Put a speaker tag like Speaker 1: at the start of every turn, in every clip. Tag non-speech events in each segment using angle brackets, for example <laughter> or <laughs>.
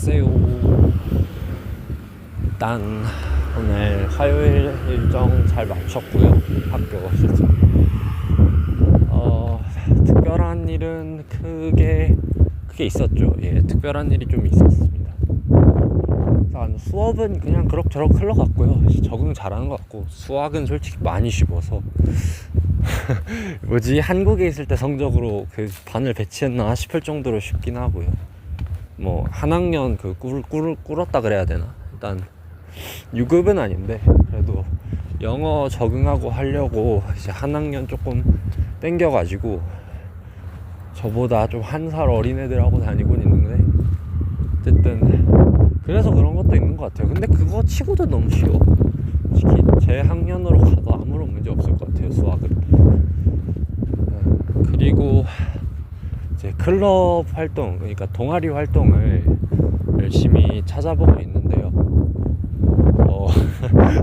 Speaker 1: 안녕하세요. 일단 오늘 화요일 일정 잘 마쳤고요. 학교 실습. 어, 특별한 일은 크게 크게 있었죠. 예, 특별한 일이 좀 있었습니다. 일단 수업은 그냥 그럭저럭 흘러갔고요. 적응 잘하는 것 같고 수학은 솔직히 많이 쉽어서 <laughs> 뭐지 한국에 있을 때 성적으로 그 반을 배치했나 싶을 정도로 쉽긴 하고요. 뭐 한 학년 그 꿀, 꿀, 꿀었다 그래야 되나? 일단 유급은 아닌데 그래도 영어 적응하고 하려고 이제 한 학년 조금 땡겨가지고 저보다 좀 한 살 어린 애들하고 다니곤 있는데 어쨌든 그래서 그런 것도 있는 것 같아요. 근데 그거 치고도 너무 쉬워. 솔직히 제 학년으로 가도 아무런 문제 없을 것 같아요 수학은. 네. 그리고 이제 클럽 활동, 그러니까 동아리 활동을 열심히 찾아보고 있는데요. 어,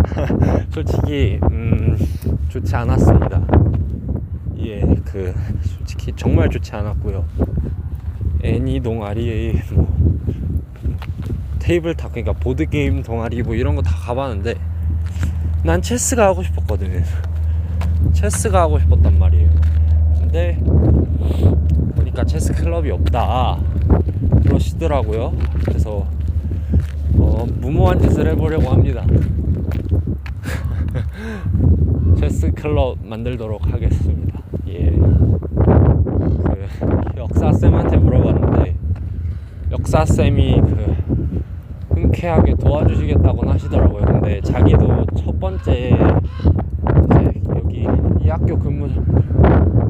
Speaker 1: <laughs> 솔직히 음, 좋지 않았습니다. 예, 그 솔직히 정말 좋지 않았고요. 애니 동아리, 뭐 테이블 탑, 그러니까 보드 게임 동아리 뭐 이런 거 다 가봤는데 난 체스가 하고 싶었거든. 체스가 하고 싶었단 말이에요. 근데 체스 클럽이 없다 그러시더라고요. 그래서 어, 무모한 짓을 해보려고 합니다. <laughs> 체스 클럽 만들도록 하겠습니다. 예. 그 역사 쌤한테 물어봤는데 역사 쌤이 그 흔쾌하게 도와주시겠다고 하시더라고요. 근데 자기도 첫 번째 여기 이 학교 근무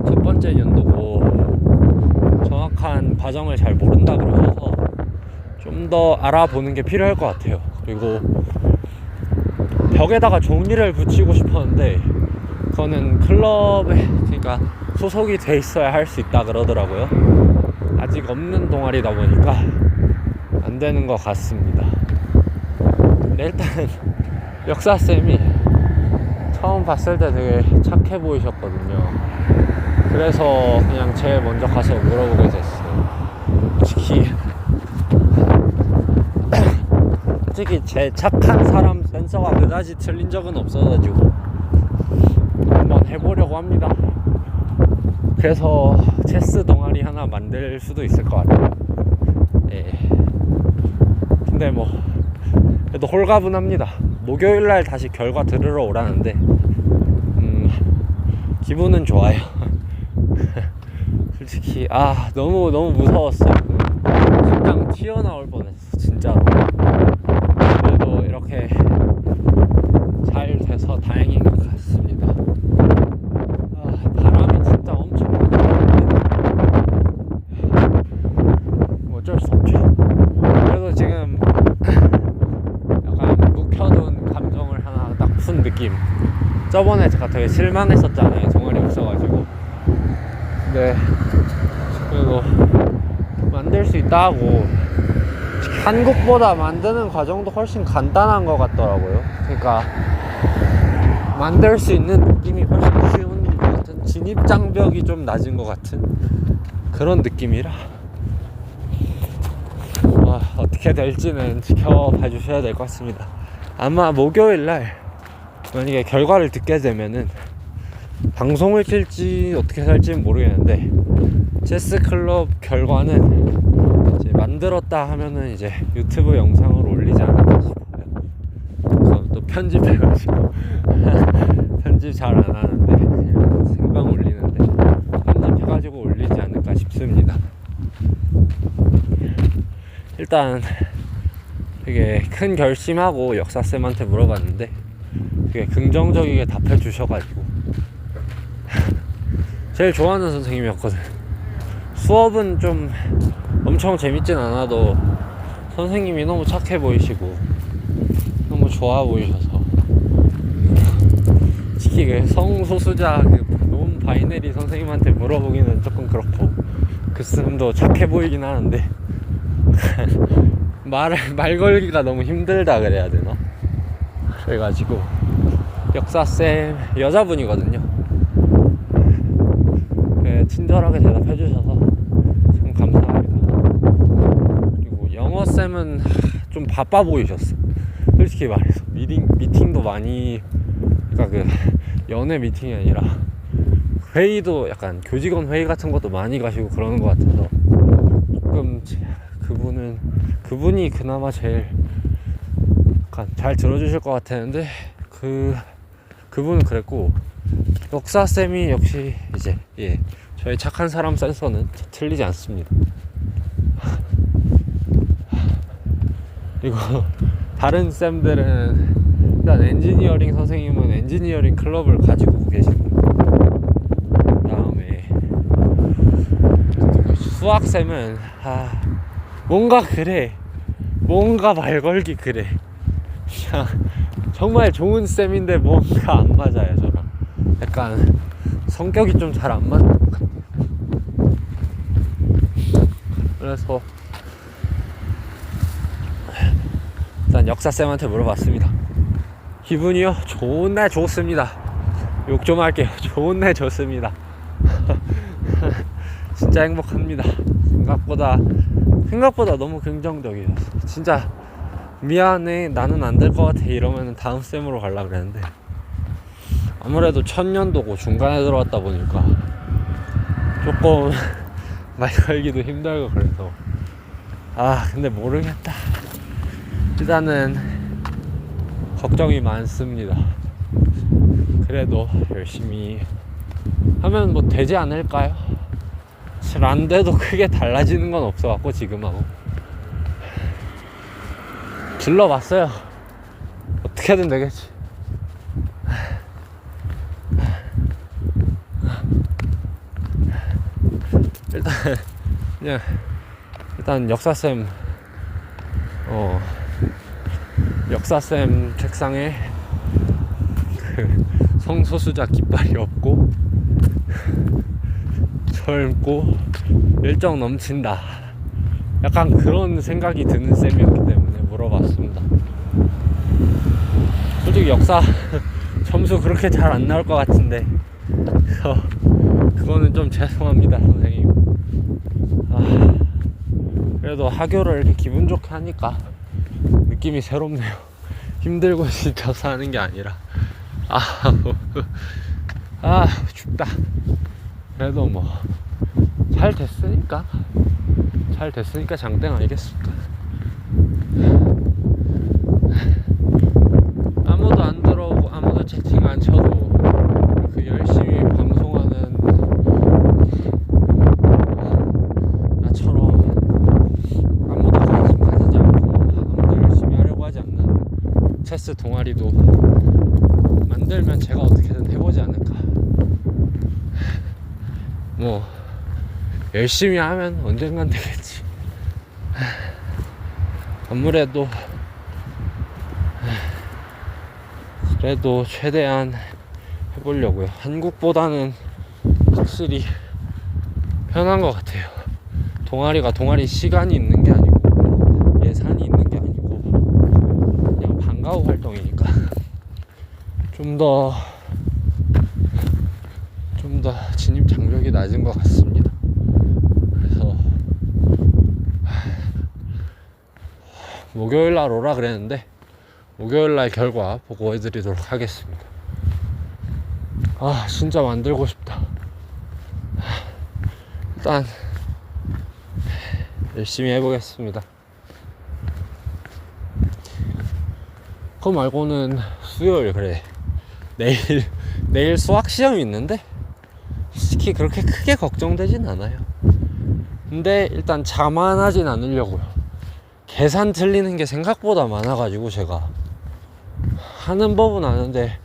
Speaker 1: 첫 번째 연도고 정확한 과정을 잘 모른다 그러셔서 좀 더 알아보는 게 필요할 것 같아요. 그리고 벽에다가 종이를 붙이고 싶었는데 그거는 클럽에 그러니까 소속이 돼 있어야 할 수 있다 그러더라고요. 아직 없는 동아리다 보니까 안 되는 것 같습니다. 근데 일단 역사 쌤이 처음 봤을 때 되게 착해 보이셨거든요. 그래서 그냥 제일 먼저 가서 물어보게 됐어요. 솔직히 <laughs> 솔직히 제 착한 사람 센서가 그다지 틀린 적은 없어가지고 한번 해보려고 합니다. 그래서 체스 동아리 하나 만들 수도 있을 것 같아요. 예. 근데 뭐 그래도 홀가분합니다. 목요일 날 다시 결과 들으러 오라는데 음, 기분은 좋아요. 솔직히 아 너무 너무 무서웠어요. 심장 튀어나올 뻔했어 진짜로. 그래도 이렇게 잘 돼서 다행인 것 같습니다. 아, 바람이 진짜 엄청 뭐 어쩔 수 없죠. 그래도 지금 약간 묵혀둔 감정을 하나 딱 푼 느낌. 저번에 제가 되게 실망했었잖아요. 동아리 없어가지고. 근데 그래도 만들 수 있다고 한국보다 만드는 과정도 훨씬 간단한 것 같더라고요. 그러니까 만들 수 있는 느낌이 훨씬 쉬운 것 같은 진입 장벽이 좀 낮은 것 같은 그런 느낌이라 와, 어떻게 될지는 지켜봐 주셔야 될 것 같습니다. 아마 목요일 날 만약에 결과를 듣게 되면은 방송을 킬지 어떻게 할지는 모르겠는데 체스 클럽 결과는 이제 만들었다 하면은 이제 유튜브 영상으로 올리지 않을까 싶어요. 그럼 또 편집해가지고 <laughs> 편집 잘 안 하는데 그냥 생방 올리는데 편집해가지고 올리지 않을까 싶습니다. 일단 되게 큰 결심하고 역사 쌤한테 물어봤는데 되게 긍정적이게 답해 주셔가지고 제일 좋아하는 선생님이었거든. 수업은 좀 엄청 재밌진 않아도 선생님이 너무 착해 보이시고 너무 좋아 보이셔서 특히 그 성소수자 그논 바이네리 선생님한테 물어보기는 조금 그렇고 그 쌤도 착해 보이긴 하는데 <laughs> 말을 말 걸기가 너무 힘들다 그래야 되나? 그래가지고 역사 쌤 여자분이거든요. 네, 친절하게 대답해 주셔서 참 감사합니다. 그리고 영어 쌤 쌤은 좀 바빠 보이셨어. 솔직히 말해서 미팅 미팅도 많이 그러니까 그 연애 미팅이 아니라 회의도 약간 교직원 회의 같은 것도 많이 가시고 그러는 것 같아서 조금 제- 그분은 그분이 그나마 제일 약간 잘 들어주실 것 같았는데 그 그분은 그랬고 역사 쌤이 역시 이제 예 저의 착한 사람 센서는 틀리지 않습니다. 그리고 <laughs> 다른 쌤들은 일단 엔지니어링 선생님은 엔지니어링 클럽을 가지고 계시고 그다음에 수학 쌤은 아 뭔가 그래. 뭔가 말 걸기 그래. 정말 좋은 쌤인데 뭔가 안 맞아요 저랑. 약간 성격이 좀 잘 안 맞는 것 같아요. 그래서 일단 역사쌤한테 물어봤습니다. 기분이요? 좋네 좋습니다. 욕 좀 할게요. <laughs> 좋네 좋습니다. <laughs> 진짜 행복합니다. 생각보다 생각보다 너무 긍정적이에요. 진짜 미안해. 나는 안 될 것 같아. 이러면 다음 쌤으로 가려고 그랬는데. 아무래도 첫 년도고 중간에 들어왔다 보니까 조금 <laughs> 말 걸기도 힘들고 그래서. 아 근데 모르겠다 일단은 걱정이 많습니다. 그래도 열심히 하면 뭐 되지 않을까요? 사실 안 돼도 크게 달라지는 건 없어갖고 지금하고. 질러봤어요. 어떻게든 되겠지. 일단 그냥 <laughs> 일단 역사쌤 어 역사쌤 책상에 그 성소수자 깃발이 없고 젊고 열정 넘친다. 약간 그런 생각이 드는 쌤이었기 때문에 물어봤습니다. 솔직히 역사 <laughs> 점수 그렇게 잘 안 나올 것 같은데. 그래서 그거는 좀 죄송합니다 선생님. 아, 그래도 하교를 이렇게 기분 좋게 하니까 느낌이 새롭네요. <laughs> 힘들고 지쳐서 하는 게 아니라. 아, <laughs> 아 춥다. 그래도 뭐 잘 됐으니까. 잘 됐으니까 장땡 아니겠습니까 아무도 안 들어오고 아무도 채팅 안 쳐도 그 열심히 방송하는 나처럼 아무도 관심 가지지 않고 아무도 열심히 하려고 하지 체스 동아리도 만들면 제가 어떻게든 해보지 않을까. 뭐 열심히 하면 언젠간 되겠지. 아무래도 그래도 최대한 해보려고요. 한국보다는 확실히 편한 것 같아요. 동아리가 동아리 시간이 있는 게 아니고 예산이 있는 게 아니고 그냥 방과후 활동이니까 좀 더 좀 더 진입 장벽이 낮은 것 같습니다. 그래서 목요일 날 오라 그랬는데 목요일 날 결과 보고해드리도록 하겠습니다. 아 진짜 만들고 싶다. 일단 열심히 해보겠습니다. 그거 말고는 수요일 그래 내일 <laughs> 내일 수학 시험이 있는데 솔직히 그렇게 크게 걱정되진 않아요. 근데 일단 자만하진 않으려고요. 계산 틀리는 게 생각보다 많아가지고 제가 하는 법은 아는데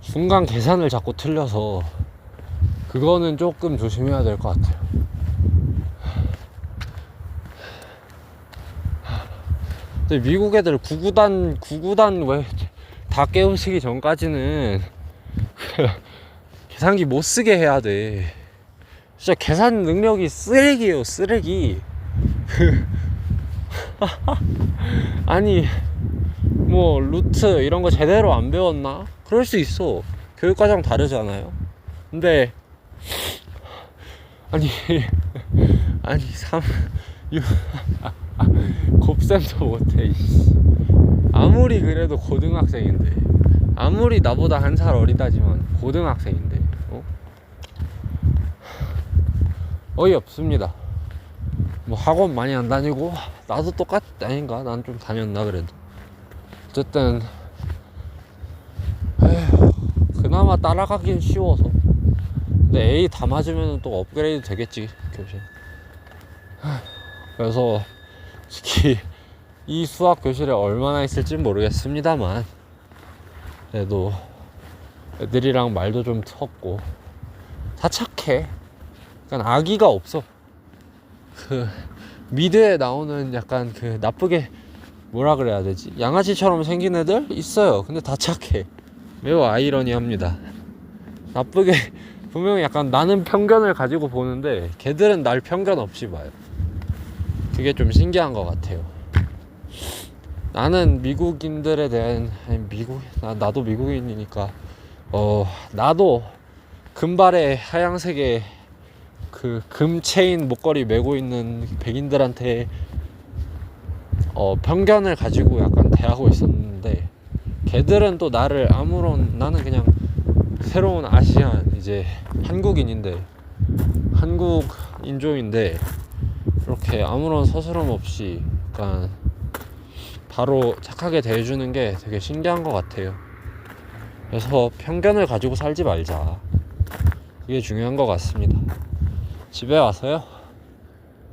Speaker 1: 순간 계산을 자꾸 틀려서 그거는 조금 조심해야 될 것 같아요. 근데 미국 애들 구구단 구구단 왜 다 깨우치기 전까지는 <laughs> 계산기 못 쓰게 해야 돼. 진짜 계산 능력이 쓰레기예요, 쓰레기. <laughs> 아니 뭐 루트 이런 거 제대로 안 배웠나? 그럴 수 있어. 교육과정 다르잖아요. 근데 아니 <laughs> 아니 3 6 곱셈도 못해. 아무리 그래도 고등학생인데 아무리 나보다 한 살 어리다지만 고등학생인데 어? 어이없습니다. 뭐 학원 많이 안 다니고 나도 똑같 아닌가? 난 좀 다녔나 그래도. 어쨌든 에휴, 그나마 따라가긴 쉬워서. 근데 A 다 맞으면 또 업그레이드 되겠지 교실. 하, 그래서 <laughs> 솔직히 이 수학 교실에 얼마나 있을지 모르겠습니다만 그래도 애들이랑 말도 좀 텄고 다 착해. 약간 아기가 없어. 그 미드에 나오는 약간 그 나쁘게 뭐라 그래야 되지? 양아치처럼 생긴 애들 있어요. 근데 다 착해. 매우 아이러니합니다. 나쁘게 <laughs> 분명히 약간 나는 편견을 가지고 보는데 걔들은 날 편견 없이 봐요. 그게 좀 신기한 것 같아요 나는 미국인들에 대한 아니, 미국 나, 나도 미국인이니까 어 나도 금발의 하양색의 그 금체인 목걸이 메고 있는 백인들한테 어 편견을 가지고 약간 대하고 있었는데 걔들은 또 나를 아무런 나는 그냥 새로운 아시안 이제 한국인인데 한국 인종인데 이렇게 아무런 서스럼 없이 약간 바로 착하게 대해주는 게 되게 신기한 것 같아요. 그래서 편견을 가지고 살지 말자. 그게 중요한 것 같습니다. 집에 와서요.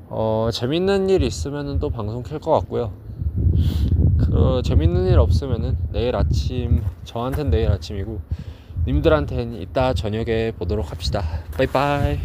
Speaker 1: 어, 재밌는 일 있으면 또 방송 켤 것 같고요. 그, 재밌는 일 없으면은 내일 아침, 저한텐 내일 아침이고, 님들한텐 이따 저녁에 보도록 합시다. 빠이빠이.